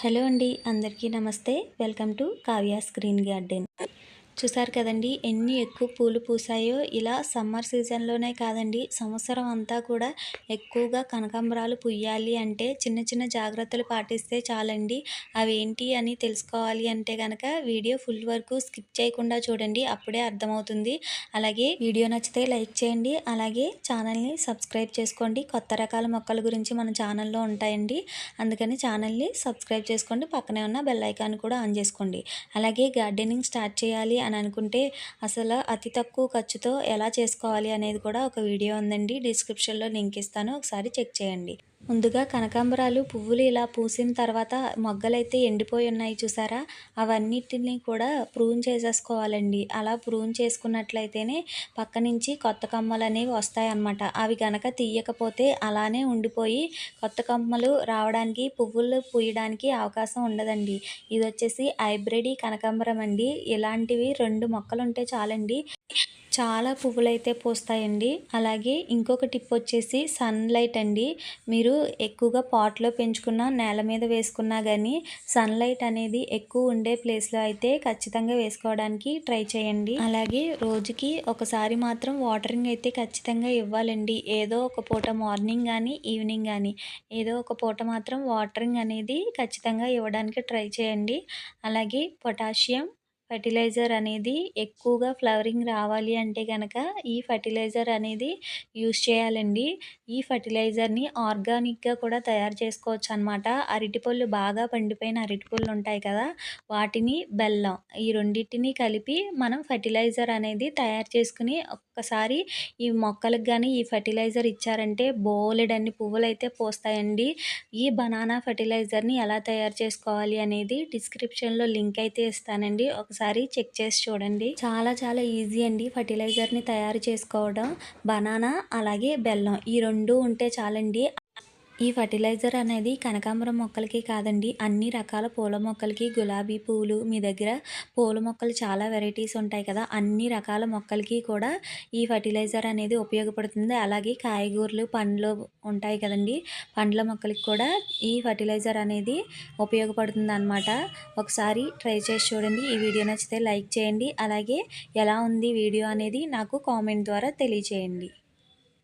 Hello అండి అందరికీ నమస్తే. Welcome to Kavya screen garden. చూసారు కదండి ఎన్ని ఎక్కువ పూలు పూసాయో. ఇలా సమ్మర్ సీజన్లోనే కాదండి సంవత్సరం అంతా కూడా ఎక్కువగా కనకాంబరాలు పుయ్యాలి అంటే చిన్న చిన్న జాగ్రత్తలు పాటిస్తే చాలండి. అవి ఏంటి అని తెలుసుకోవాలి అంటే కనుక వీడియో ఫుల్ వరకు స్కిప్ చేయకుండా చూడండి అప్పుడే అర్థమవుతుంది. అలాగే వీడియో నచ్చితే లైక్ చేయండి అలాగే ఛానల్ని సబ్స్క్రైబ్ చేసుకోండి. కొత్త రకాల మొక్కల గురించి మన ఛానల్లో ఉంటాయండి. అందుకని ఛానల్ని సబ్స్క్రైబ్ చేసుకోండి పక్కనే ఉన్న బెల్ ఐకాన్ కూడా ఆన్ చేసుకోండి. అలాగే గార్డెనింగ్ స్టార్ట్ చేయాలి అని అనుకుంటే అసలు అతి తక్కువ ఖర్చుతో ఎలా చేసుకోవాలి అనేది కూడా ఒక వీడియో ఉందండి. డిస్క్రిప్షన్లో లింక్ ఇస్తాను. ఒకసారి చెక్ చేయండి. ముందుగా కనకాంబరాలు పువ్వులు ఇలా పూసిన తర్వాత మొగ్గలైతే ఎండిపోయి ఉన్నాయి చూసారా? అవన్నిటిని కూడా ప్రూన్ చేసేసుకోవాలండి. అలా ప్రూన్ చేసుకున్నట్లయితేనే పక్క నుంచి కొత్త కమ్మలు అనేవి వస్తాయన్నమాట. అవి గనక తీయకపోతే అలానే ఉండిపోయి కొత్త కమ్మలు రావడానికి పువ్వులు పూయడానికి అవకాశం ఉండదండి. ఇది వచ్చేసి హైబ్రిడ్ కనకాంబరం అండి. ఇలాంటివి రెండు మొక్కలు ఉంటే చాలండి. చాలా పువ్వులు అయితే పూస్తాయండి. అలాగే ఇంకొక టిప్ వచ్చేసి సన్లైట్ అండి. మీరు ఎక్కువగా పాట్లో పెంచుకున్న నేల మీద వేసుకున్నా కానీ సన్లైట్ అనేది ఎక్కువ ఉండే ప్లేస్లో అయితే ఖచ్చితంగా వేసుకోవడానికి ట్రై చేయండి. అలాగే రోజుకి ఒకసారి మాత్రం వాటరింగ్ అయితే ఖచ్చితంగా ఇవ్వాలండి. ఏదో ఒక పూట మార్నింగ్ కానీ ఈవినింగ్ కానీ ఏదో ఒక పూట మాత్రం వాటరింగ్ అనేది ఖచ్చితంగా ఇవ్వడానికి ట్రై చేయండి. అలాగే పొటాషియం ఫర్టిలైజర్ అనేది ఎక్కువగా ఫ్లవరింగ్ రావాలి అంటే కనుక ఈ ఫర్టిలైజర్ అనేది యూస్ చేయాలండి. ఈ ఫర్టిలైజర్ని ఆర్గానిక్గా కూడా తయారు చేసుకోవచ్చు అనమాట అరటిపళ్ళు బాగా పండిపోయిన అరటిపళ్ళు ఉంటాయి కదా వాటిని బెల్లం ఈ రెండింటిని కలిపి మనం ఫర్టిలైజర్ అనేది తయారు చేసుకుని ఒక్కసారి ఈ మొక్కలకు కానీ ఈ ఫర్టిలైజర్ ఇచ్చారంటే బోలెడన్ని పువ్వులు అయితే పోస్తాయండి. ఈ బనానా ఫర్టిలైజర్ని ఎలా తయారు చేసుకోవాలి అనేది డిస్క్రిప్షన్లో లింక్ అయితే ఇస్తానండి. ఒకసారి ఒకసారి చెక్ చేసి చూడండి. చాలా చాలా ఈజీ అండి ఫర్టిలైజర్ని తయారు చేసుకోవడం. బనానా అలాగే బెల్లం ఈ రెండు ఉంటే చాలండి. ఈ ఫర్టిలైజర్ అనేది కనకాంబరం మొక్కలకి కాదండి అన్ని రకాల పూల మొక్కలకి గులాబీ పూలు మీ దగ్గర పూల మొక్కలు చాలా వెరైటీస్ ఉంటాయి కదా అన్ని రకాల మొక్కలకి కూడా ఈ ఫర్టిలైజర్ అనేది ఉపయోగపడుతుంది. అలాగే కాయగూరలు పండ్లు ఉంటాయి కదండి పండ్ల మొక్కలకి కూడా ఈ ఫర్టిలైజర్ అనేది ఉపయోగపడుతుంది అనమాట ఒకసారి ట్రై చేసి చూడండి ఈ వీడియో నచ్చితే లైక్ చేయండి అలాగే ఎలా ఉంది వీడియో అనేది నాకు కామెంట్ ద్వారా తెలియచేయండి.